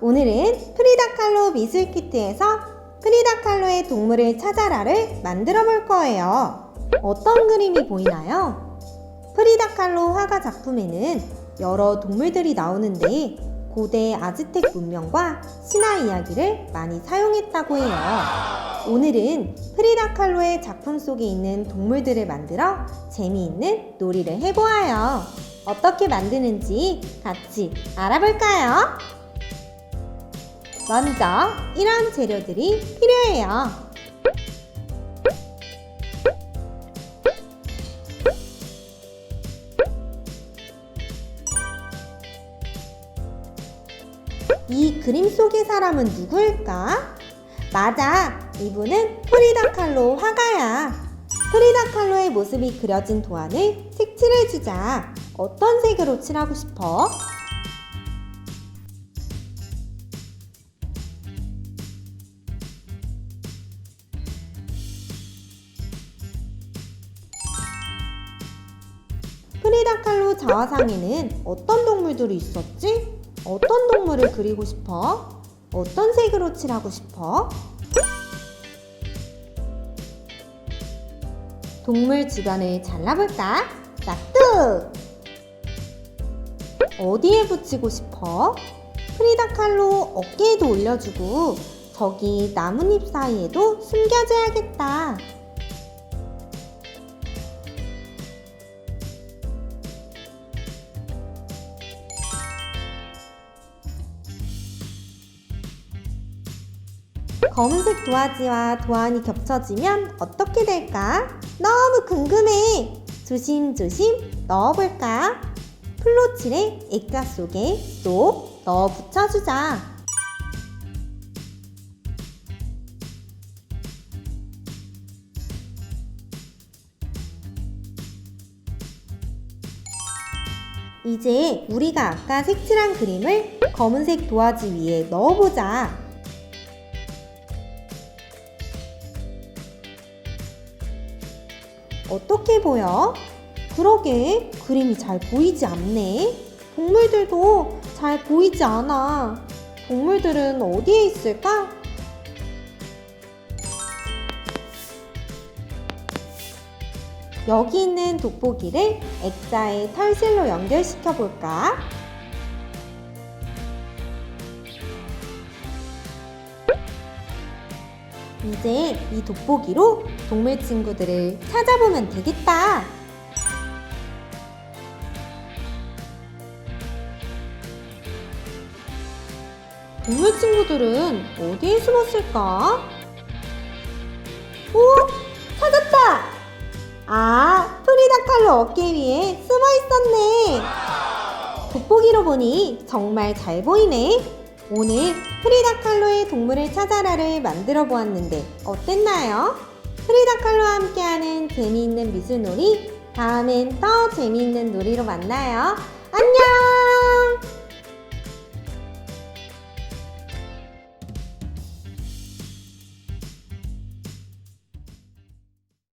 오늘은 프리다 칼로 미술 키트에서 프리다 칼로의 동물을 찾아라를 만들어 볼 거예요. 어떤 그림이 보이나요? 프리다 칼로 화가 작품에는 여러 동물들이 나오는데 고대 아즈텍 문명과 신화 이야기를 많이 사용했다고 해요. 오늘은 프리다 칼로의 작품 속에 있는 동물들을 만들어 재미있는 놀이를 해보아요. 어떻게 만드는지 같이 알아볼까요? 먼저 이런 재료들이 필요해요. 이 그림 속의 사람은 누구일까? 맞아! 이분은 프리다 칼로 화가야. 프리다 칼로의 모습이 그려진 도안을 색칠해주자. 어떤 색으로 칠하고 싶어? 프리다 칼로 자화상에는 어떤 동물들이 있었지? 어떤 동물을 그리고 싶어? 어떤 색으로 칠하고 싶어? 동물 주변을 잘라볼까? 싹둑! 어디에 붙이고 싶어? 프리다 칼로 어깨에도 올려주고 저기 나뭇잎 사이에도 숨겨줘야겠다. 검은색 도화지와 도안이 겹쳐지면 어떻게 될까? 너무 궁금해! 조심조심 넣어볼까? 플로칠에 액자 속에 쏙 넣어 붙여주자. 이제 우리가 아까 색칠한 그림을 검은색 도화지 위에 넣어보자. 어떻게 보여? 그러게 그림이 잘 보이지 않네. 동물들도 잘 보이지 않아. 동물들은 어디에 있을까? 여기 있는 돋보기를 액자에 털실로 연결시켜 볼까? 이제 이 돋보기로 동물 친구들을 찾아보면 되겠다. 동물 친구들은 어디에 숨었을까? 오! 찾았다! 아, 프리다 칼로 어깨 위에 숨어 있었네. 돋보기로 보니 정말 잘 보이네. 오늘 프리다 칼로의 동물을 찾아라를 만들어 보았는데 어땠나요? 프리다 칼로와 함께하는 재미있는 미술놀이 다음엔 더 재미있는 놀이로 만나요. 안녕!